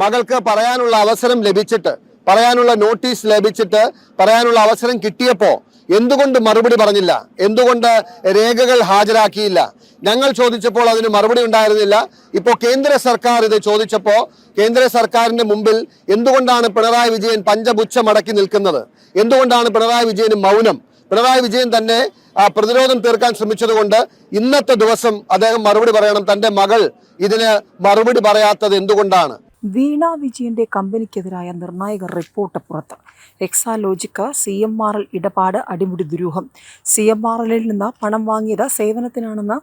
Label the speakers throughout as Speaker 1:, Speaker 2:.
Speaker 1: മകൾക്ക് പറയാനുള്ള അവസരം ലഭിച്ചിട്ട് പറയാനുള്ള നോട്ടീസ് ലഭിച്ചിട്ട് പറയാനുള്ള അവസരം കിട്ടിയപ്പോൾ എന്തുകൊണ്ട് മറുപടി പറഞ്ഞില്ല? എന്തുകൊണ്ട് രേഖകൾ ഹാജരാക്കിയില്ല? ഞങ്ങൾ ചോദിച്ചപ്പോൾ അതിന് മറുപടി ഉണ്ടായിരുന്നില്ല. ഇപ്പോൾ കേന്ദ്ര സർക്കാർ ഇത് ചോദിച്ചപ്പോൾ കേന്ദ്ര സർക്കാരിന്റെ മുമ്പിൽ എന്തുകൊണ്ടാണ് പിണറായി വിജയൻ പഞ്ചപുച്ഛ മടക്കി നിൽക്കുന്നത്? എന്തുകൊണ്ടാണ് പിണറായി വിജയന് മൗനം? പിണറായി വിജയൻ തന്നെ ആ, പ്രതിരോധം തീർക്കാൻ ശ്രമിച്ചതുകൊണ്ട് ഇന്നത്തെ ദിവസം അദ്ദേഹം മറുപടി പറയണം. തന്റെ മകൾ ഇതിന് മറുപടി പറയാത്തത് എന്തുകൊണ്ടാണ്?
Speaker 2: വീണ വിജയന്റെ കമ്പനിക്കെതിരായ നിർണായക റിപ്പോർട്ട് പുറത്ത്. Exalogic C M R L ഇടപാട് അടിമുടി ദുരൂഹം. സി എം ആർ എല്ലിൽ നിന്ന് പണം വാങ്ങിയത് സേവനത്തിനാണെന്ന്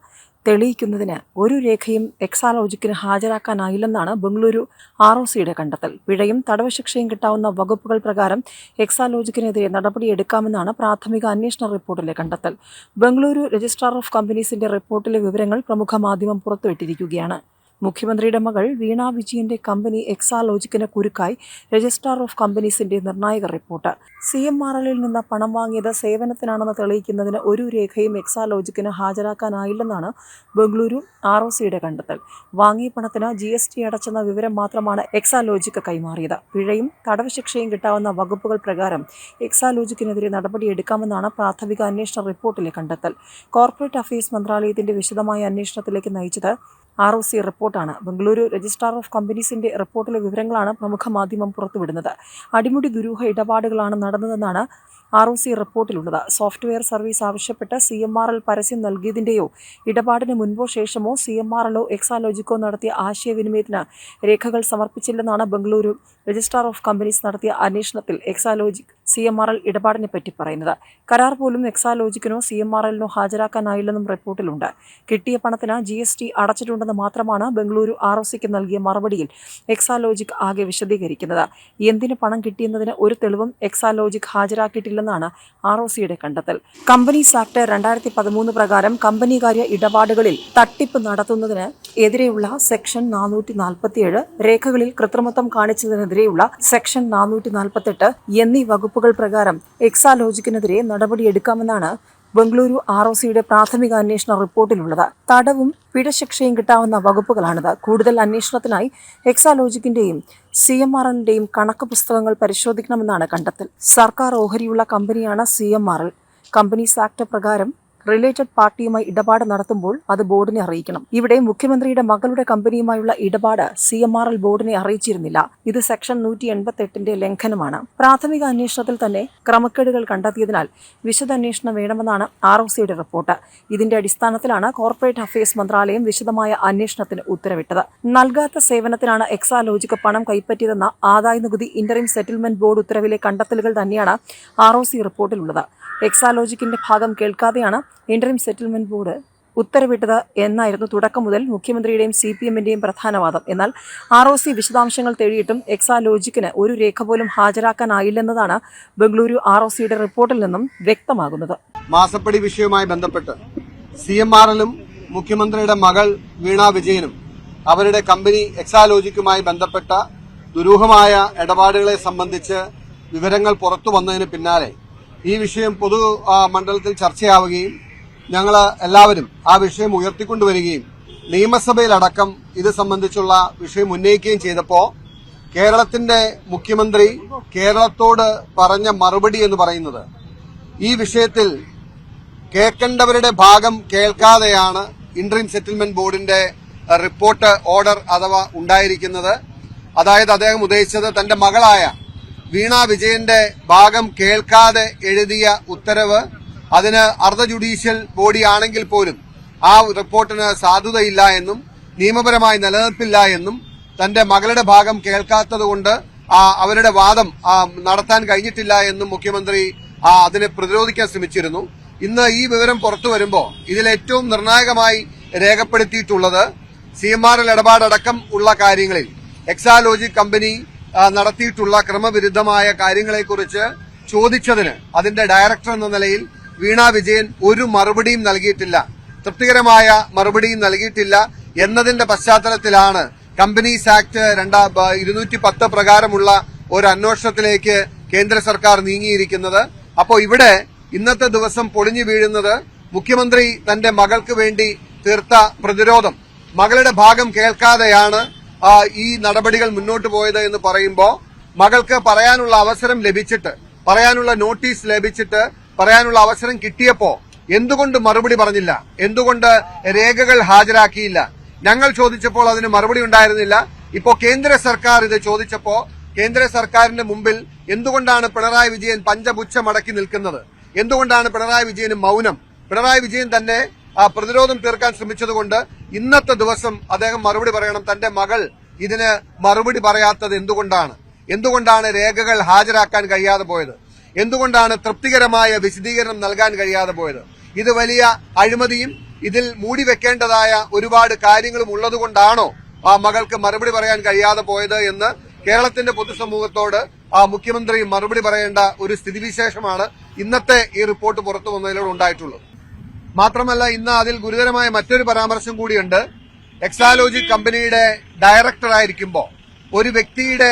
Speaker 2: തെളിയിക്കുന്നതിന് ഒരു രേഖയും എക്സാലോജിക്കിന് ഹാജരാക്കാനായില്ലെന്നാണ് ബംഗളൂരു ആർ ഒ സിയുടെ കണ്ടെത്തൽ. പിഴയും തടവ് ശിക്ഷയും കിട്ടാവുന്ന വകുപ്പുകൾ പ്രകാരം എക്സാലോജിക്കിനെതിരെ നടപടിയെടുക്കാമെന്നാണ് പ്രാഥമിക അന്വേഷണ റിപ്പോർട്ടിലെ കണ്ടെത്തൽ. ബംഗളൂരു രജിസ്ട്രാർ ഓഫ് കമ്പനീസിന്റെ റിപ്പോർട്ടിലെ വിവരങ്ങൾ പ്രമുഖ മാധ്യമം പുറത്തുവിട്ടിരിക്കുകയാണ്. മുഖ്യമന്ത്രിയുടെ മകൾ വീണ വിജയന്റെ കമ്പനി എക്സാലോജിക്കിന് കുരുക്കായി രജിസ്ട്രാർ ഓഫ് കമ്പനീസിന്റെ നിർണായക റിപ്പോർട്ട്. സി എം ആർ എല്ലിൽ നിന്ന് പണം വാങ്ങിയത് സേവനത്തിനാണെന്ന് തെളിയിക്കുന്നതിന് ഒരു രേഖയും എക്സാലോജിക്കിന് ഹാജരാക്കാനായില്ലെന്നാണ് ബംഗളൂരു ആർ ഒ സിയുടെ കണ്ടെത്തൽ. വാങ്ങിയ പണത്തിന് ജി എസ് ടി അടച്ചെന്ന വിവരം മാത്രമാണ് എക്സാലോജിക്ക് കൈമാറിയത്. പിഴയും തടവ് ശിക്ഷയും കിട്ടാവുന്ന വകുപ്പുകൾ പ്രകാരം എക്സാലോജിക്കിനെതിരെ നടപടിയെടുക്കാമെന്നാണ് പ്രാഥമിക അന്വേഷണ റിപ്പോർട്ടിലെ കണ്ടെത്തൽ. കോർപ്പറേറ്റ് അഫയേഴ്സ് മന്ത്രാലയത്തിന്റെ വിശദമായ അന്വേഷണത്തിലേക്ക് നയിച്ചത് ആർ ഒ സി റിപ്പോർട്ടാണ്. ബംഗളൂരു രജിസ്ട്രാർ ഓഫ് കമ്പനീസിന്റെ റിപ്പോർട്ടിലെ വിവരങ്ങളാണ് പ്രമുഖ മാധ്യമം പുറത്തുവിടുന്നത്. അടിമുടി ദുരൂഹ ഇടപാടുകളാണ് നടന്നതെന്നാണ് ആർ ഒ സി റിപ്പോർട്ടിലുള്ളത്. സോഫ്റ്റ്വെയർ സർവീസ് ആവശ്യപ്പെട്ട് സി എം ആർ എൽ പരസ്യം നൽകിയതിന്റെയോ ഇടപാടിന് മുൻപോ ശേഷമോ സി എം ആർ എല്ലോ എക്സാലോജിക്കോ നടത്തിയ ആശയവിനിമയത്തിന് രേഖകൾ സമർപ്പിച്ചില്ലെന്നാണ് ബംഗളൂരു രജിസ്ട്രാർ ഓഫ് കമ്പനീസ് നടത്തിയ അന്വേഷണത്തിൽ Exalogic C M R L ഇടപാടിനെ പറ്റി പറയുന്നത്. കരാർ പോലും എക്സാലോജിക്കിനോ സി എം ആർ എല്ലിനോ ഹാജരാക്കാനായില്ലെന്നും റിപ്പോർട്ടിലുണ്ട്. കിട്ടിയ പണത്തിന് ജി എസ് ടി അടച്ചിട്ടുണ്ടെന്ന് മാത്രമാണ് ബംഗളൂരു ആർ ഒ സിക്ക് നൽകിയ മറുപടിയിൽ എക്സാലോജിക് ആകെ വിശദീകരിക്കുന്നത്. എന്തിന് പണം കിട്ടിയെന്നതിന് ഒരു തെളിവും എക്സാലോജിക് ഹാജരാക്കിയിട്ടില്ലെന്നാണ് ആർ ഒ സിയുടെ കണ്ടെത്തൽ. കമ്പനീസ് ആക്ട് രണ്ടായിരത്തി പതിമൂന്ന് പ്രകാരം കമ്പനികാര്യ ഇടപാടുകളിൽ തട്ടിപ്പ് നടത്തുന്നതിന് എതിരെയുള്ള സെക്ഷൻ നാനൂറ്റി നാൽപ്പത്തിയേഴ് രേഖകളിൽ കൃത്രിമത്വം കാണിച്ചതിനെതിരെയുള്ള സെക്ഷൻ നാനൂറ്റി നാൽപ്പത്തെട്ട് എന്നീ വകുപ്പുകൾ പ്രകാരം എക്സാലോജിക്കിനെതിരെ നടപടിയെടുക്കാമെന്നാണ് ബംഗളൂരു ആർ ഒ സിയുടെ പ്രാഥമിക അന്വേഷണ റിപ്പോർട്ടിലുള്ളത്. തടവും പിഴശിക്ഷയും കിട്ടാവുന്ന വകുപ്പുകളാണിത്. കൂടുതൽ അന്വേഷണത്തിനായി എക്സാലോജിക്കിന്റെയും സി എം ആർ എല്ലിന്റെയും കണക്ക് പുസ്തകങ്ങൾ പരിശോധിക്കണമെന്നാണ് കണ്ടെത്തൽ. സർക്കാർ ഓഹരിയുള്ള കമ്പനിയാണ് C M R L. Companies act പ്രകാരം റിലേറ്റഡ് പാർട്ടിയുമായി ഇടപാട് നടത്തുമ്പോൾ അത് ബോർഡിനെ അറിയിക്കണം. ഇവിടെ മുഖ്യമന്ത്രിയുടെ മകളുടെ കമ്പനിയുമായുള്ള ഇടപാട് സി എം ആർ എൽ ബോർഡിനെ അറിയിച്ചിരുന്നില്ല. ഇത് സെക്ഷൻ നൂറ്റി എൺപത്തി എട്ടിന്റെ ലംഘനമാണ്. പ്രാഥമിക അന്വേഷണത്തിൽ തന്നെ ക്രമക്കേടുകൾ കണ്ടെത്തിയതിനാൽ വിശദാന്വേഷണം വേണമെന്നാണ് ആർ ഒ സിയുടെ റിപ്പോർട്ട്. ഇതിന്റെ അടിസ്ഥാനത്തിലാണ് കോർപ്പറേറ്റ് അഫയേഴ്സ് മന്ത്രാലയം വിശദമായ അന്വേഷണത്തിന് ഉത്തരവിട്ടത്. നൽകാത്ത സേവനത്തിനാണ് എക്സാലോജിക്ക് പണം കൈപ്പറ്റിയതെന്ന ആദായ നികുതി ഇന്ററിം സെറ്റിൽമെന്റ് ബോർഡ് ഉത്തരവിലെ കണ്ടെത്തലുകൾ തന്നെയാണ് ആർ ഒ സി റിപ്പോർട്ടിലുള്ളത്. എക്സാലോജിക്കിന്റെ ഭാഗം കേൾക്കാതെയാണ് ഇന്ററിം സെറ്റിൽമെന്റ് ബോർഡ് ഉത്തരവിട്ടത് എന്നായിരുന്നു തുടക്കം മുതൽ മുഖ്യമന്ത്രിയുടെയും സി പി എമ്മിന്റെയും പ്രധാനവാദം. എന്നാൽ ആർ ഒ സി വിശദാംശങ്ങൾ തേടിയിട്ടും എക്സാലോജിക്കിന് ഒരു രേഖ പോലും ഹാജരാക്കാനായില്ലെന്നതാണ് ബംഗളൂരു ആർ ഒ സിയുടെ റിപ്പോർട്ടിൽ നിന്നും വ്യക്തമാകുന്നത്.
Speaker 1: മാസപ്പടി വിഷയവുമായി ബന്ധപ്പെട്ട് സി എം എല്ലും മുഖ്യമന്ത്രിയുടെ മകൾ വീണ വിജയനും അവരുടെ കമ്പനി എക്സാലോജിക്കുമായി ബന്ധപ്പെട്ട ദുരൂഹമായ ഇടപാടുകളെ സംബന്ധിച്ച് വിവരങ്ങൾ പുറത്തു വന്നതിന് പിന്നാലെ ഈ വിഷയം പൊതു മണ്ഡലത്തിൽ ചർച്ചയാവുകയും ഞങ്ങൾ എല്ലാവരും ആ വിഷയം ഉയർത്തിക്കൊണ്ടുവരികയും നിയമസഭയിലടക്കം ഇത് സംബന്ധിച്ചുള്ള വിഷയം ഉന്നയിക്കുകയും ചെയ്തപ്പോൾ കേരളത്തിന്റെ മുഖ്യമന്ത്രി കേരളത്തോട് പറഞ്ഞ മറുപടി എന്ന് പറയുന്നത് ഈ വിഷയത്തിൽ കേൾക്കേണ്ടവരുടെ ഭാഗം കേൾക്കാതെയാണ് ഇന്ററിം സെറ്റിൽമെന്റ് ബോർഡിന്റെ റിപ്പോർട്ട് ഓർഡർ അഥവാ ഉണ്ടായിരിക്കുന്നത്. അതായത് അദ്ദേഹം ഉദ്ദേശിച്ചത് തന്റെ മകളായ വീണ വിജയന്റെ ഭാഗം കേൾക്കാതെ എഴുതിയ ഉത്തരവ് അതിന് അർദ്ധ ജുഡീഷ്യൽ ബോഡി ആണെങ്കിൽ പോലും ആ റിപ്പോർട്ടിന് സാധുതയില്ല എന്നും നിയമപരമായി നിലനിൽപ്പില്ല എന്നും തന്റെ മകളുടെ ഭാഗം കേൾക്കാത്തതുകൊണ്ട് ആ അവരുടെ വാദം നടത്താൻ കഴിഞ്ഞിട്ടില്ല എന്നും മുഖ്യമന്ത്രി അതിനെ പ്രതിരോധിക്കാൻ ശ്രമിച്ചിരുന്നു. ഇന്ന് ഈ വിവരം പുറത്തു വരുമ്പോൾ ഇതിൽ ഏറ്റവും നിർണായകമായി രേഖപ്പെടുത്തിയിട്ടുള്ളത് സി എം ആർ എൽ ഇടപാടടക്കം ഉള്ള കാര്യങ്ങളിൽ എക്സാലോജി കമ്പനി നടത്തിയിട്ടുള്ള ക്രമവിരുദ്ധമായ കാര്യങ്ങളെക്കുറിച്ച് ചോദിച്ചതിന് അതിന്റെ ഡയറക്ടർ എന്ന നിലയിൽ വീണ വിജയൻ ഒരു മറുപടിയും നൽകിയിട്ടില്ല. തൃപ്തികരമായ മറുപടിയും നൽകിയിട്ടില്ല എന്നതിന്റെ പശ്ചാത്തലത്തിലാണ് കമ്പനീസ് ആക്ട് രണ്ടാ ഇരുന്നൂറ്റി പത്ത് പ്രകാരമുള്ള ഒരു അന്വേഷണത്തിലേക്ക് കേന്ദ്ര സർക്കാർ നീങ്ങിയിരിക്കുന്നത്. അപ്പോൾ ഇവിടെ ഇന്നത്തെ ദിവസം പൊളിഞ്ഞു വീഴുന്നത് മുഖ്യമന്ത്രി തന്റെ മകൾക്ക് വേണ്ടി തീർത്ത പ്രതിരോധം. മകളുടെ ഭാഗം കേൾക്കാതെയാണ് ഈ നടപടികൾ മുന്നോട്ട് പോയത് എന്ന് പറയുമ്പോൾ മകൾക്ക് പറയാനുള്ള അവസരം ലഭിച്ചിട്ട് പറയാനുള്ള നോട്ടീസ് ലഭിച്ചിട്ട് പറയാനുള്ള അവസരം കിട്ടിയപ്പോ എന്തുകൊണ്ട് മറുപടി പറഞ്ഞില്ല? എന്തുകൊണ്ട് രേഖകൾ ഹാജരാക്കിയില്ല? ഞങ്ങൾ ചോദിച്ചപ്പോൾ അതിന് മറുപടി ഉണ്ടായിരുന്നില്ല. ഇപ്പോ കേന്ദ്ര സർക്കാർ ഇത് ചോദിച്ചപ്പോ കേന്ദ്ര സർക്കാരിന്റെ മുമ്പിൽ എന്തുകൊണ്ടാണ് പിണറായി വിജയൻ പഞ്ചപുച്ഛ മടക്കി നിൽക്കുന്നത്? എന്തുകൊണ്ടാണ് പിണറായി വിജയന് മൗനം? പിണറായി വിജയൻ തന്നെ പ്രതിരോധം തീർക്കാൻ ശ്രമിച്ചതുകൊണ്ട് ഇന്നത്തെ ദിവസം അദ്ദേഹം മറുപടി പറയണം. തന്റെ മകൾ ഇതിന് മറുപടി പറയാത്തത് എന്തുകൊണ്ടാണ്? എന്തുകൊണ്ടാണ് രേഖകൾ ഹാജരാക്കാൻ കഴിയാതെ പോയത്? എന്തുകൊണ്ടാണ് തൃപ്തികരമായ വിശദീകരണം നൽകാൻ കഴിയാതെ പോയത്? ഇത് വലിയ അഴിമതിയും ഇതിൽ മൂടി വെക്കേണ്ടതായ ഒരുപാട് കാര്യങ്ങളും ഉള്ളതുകൊണ്ടാണോ ആ മകൾക്ക് മറുപടി പറയാൻ കഴിയാതെ പോയത് എന്ന് കേരളത്തിന്റെ പൊതുസമൂഹത്തോട് ആ മുഖ്യമന്ത്രി മറുപടി പറയേണ്ട ഒരു സ്ഥിതിവിശേഷമാണ് ഇന്നത്തെ ഈ റിപ്പോർട്ട് പുറത്തു വന്നതിലൂടെ ഉണ്ടായിട്ടുള്ളത്. മാത്രമല്ല ഇന്ന് അതിൽ ഗുരുതരമായ മറ്റൊരു പരാമർശം കൂടിയുണ്ട്. എക്സാലോജി കമ്പനിയുടെ ഡയറക്ടർ ആയിരിക്കുമ്പോൾ ഒരു വ്യക്തിയുടെ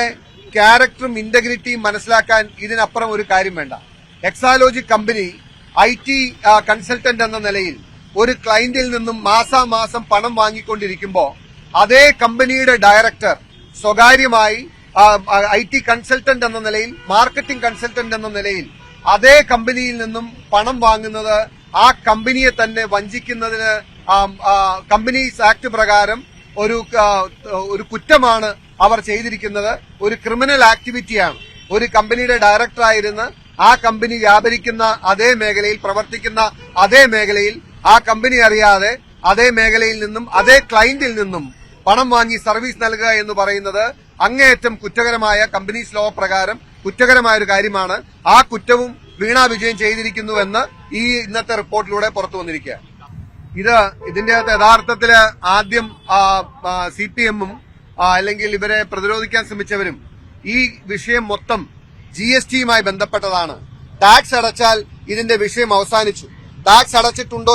Speaker 1: ക്യാരക്ടറും ഇന്റഗ്രിറ്റിയും മനസ്സിലാക്കാൻ ഇതിനപ്പുറം ഒരു കാര്യം വേണ്ട. Exalogic company I T consultant എന്ന നിലയിൽ ഒരു ക്ലയന്റിൽ നിന്നും മാസാമാസം പണം വാങ്ങിക്കൊണ്ടിരിക്കുമ്പോൾ അതേ കമ്പനിയുടെ ഡയറക്ടർ സ്വകാര്യമായി ഐ ടി കൺസൾട്ടന്റ് എന്ന നിലയിൽ മാർക്കറ്റിംഗ് കൺസൾട്ടന്റ് എന്ന നിലയിൽ അതേ കമ്പനിയിൽ നിന്നും പണം വാങ്ങുന്നത് ആ കമ്പനിയെ തന്നെ വഞ്ചിക്കുന്നതിന് കമ്പനീസ് ആക്ട് പ്രകാരം ഒരു ഒരു കുറ്റമാണ് അവർ ചെയ്തിരിക്കുന്നത്. ഒരു ക്രിമിനൽ ആക്ടിവിറ്റിയാണ്. ഒരു കമ്പനിയുടെ ഡയറക്ടറായിരുന്ന് ആ കമ്പനി വ്യാപരിക്കുന്ന അതേ മേഖലയിൽ പ്രവർത്തിക്കുന്ന അതേ മേഖലയിൽ ആ കമ്പനി അറിയാതെ അതേ മേഖലയിൽ നിന്നും അതേ ക്ലയന്റിൽ നിന്നും പണം വാങ്ങി സർവീസ് നൽകുക എന്ന് പറയുന്നത് അങ്ങേയറ്റം കുറ്റകരമായ കമ്പനീസ് ലോ പ്രകാരം കുറ്റകരമായ ഒരു കാര്യമാണ്. ആ കുറ്റവും വീണ വിജയൻ ചെയ്തിരിക്കുന്നുവെന്ന് ഈ ഇന്നത്തെ റിപ്പോർട്ടിലൂടെ പുറത്തു വന്നിരിക്കുക ഇത് ഇതിന്റെ യഥാർത്ഥത്തിൽ ആദ്യം സി പി എമ്മും അല്ലെങ്കിൽ ഇവരെ പ്രതിരോധിക്കാൻ ശ്രമിച്ചവരും ഈ വിഷയം മൊത്തം ജി എസ് ടിയുമായി ബന്ധപ്പെട്ടതാണ്. ടാക്സ് അടച്ചാൽ ഇതിന്റെ വിഷയം അവസാനിച്ചു. ടാക്സ് അടച്ചിട്ടുണ്ടോ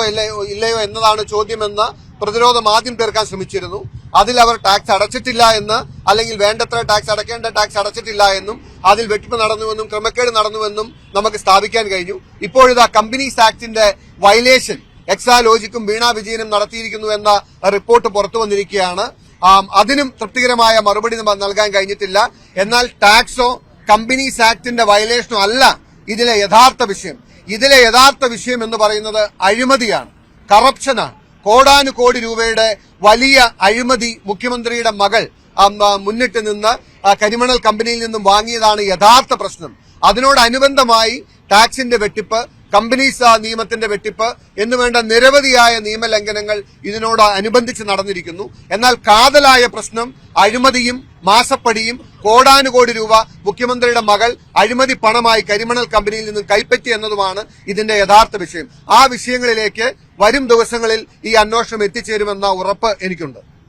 Speaker 1: ഇല്ലയോ എന്നതാണ് ചോദ്യമെന്ന് പ്രതിരോധം ആദ്യം തീർക്കാൻ ശ്രമിച്ചിരുന്നു. അതിൽ അവർ ടാക്സ് അടച്ചിട്ടില്ല എന്ന് അല്ലെങ്കിൽ വേണ്ടത്ര ടാക്സ് അടയ്ക്കേണ്ട ടാക്സ് അടച്ചിട്ടില്ല എന്നും അതിൽ വെട്ടിപ്പ് നടന്നുവെന്നും ക്രമക്കേട് നടന്നുവെന്നും നമുക്ക് സ്ഥാപിക്കാൻ കഴിഞ്ഞു. ഇപ്പോഴിതാ കമ്പനീസ് ആക്ടിന്റെ വയലേഷൻ എക്സാലോജിക്കും വീണ വിജയനും നടത്തിയിരിക്കുന്നു എന്ന റിപ്പോർട്ട് പുറത്തു വന്നിരിക്കുകയാണ്. അതിനും തൃപ്തികരമായ മറുപടി നൽകാൻ കഴിഞ്ഞിട്ടില്ല. എന്നാൽ ടാക്സോ കമ്പനീസ് ആക്ടിന്റെ വയലേഷനോ അല്ല ഇതിലെ യഥാർത്ഥ വിഷയം. ഇതിലെ യഥാർത്ഥ വിഷയം എന്ന് പറയുന്നത് അഴിമതിയാണ് കറപ്ഷനാണ് കോടാനുകോടി രൂപയുടെ വലിയ അഴിമതി മുഖ്യമന്ത്രിയുടെ മകൾ മുന്നിട്ട് നിന്ന് കരിമണൽ കമ്പനിയിൽ നിന്നും വാങ്ങിയതാണ് യഥാർത്ഥ പ്രശ്നം. അതിനോടനുബന്ധമായി ടാക്സിന്റെ വെട്ടിപ്പ് കമ്പനീസ് നിയമത്തിന്റെ വെട്ടിപ്പ് എന്നുവേണ്ട നിരവധിയായ നിയമലംഘനങ്ങൾ ഇതിനോട് അനുബന്ധിച്ച് നടന്നിരിക്കുന്നു. എന്നാൽ കാതലായ പ്രശ്നം അഴിമതിയും മാസപ്പടിയും കോടാനുകോടി രൂപ മുഖ്യമന്ത്രിയുടെ മകൾ അഴിമതി പണമായി കരിമണൽ കമ്പനിയിൽ നിന്നും കൈപ്പറ്റി എന്നതുമാണ് ഇതിന്റെ യഥാർത്ഥ വിഷയം. ആ വിഷയങ്ങളിലേക്ക് വരും ദിവസങ്ങളിൽ ഈ അന്വേഷണം എത്തിച്ചേരുമെന്ന ഉറപ്പ് എനിക്കുണ്ട്.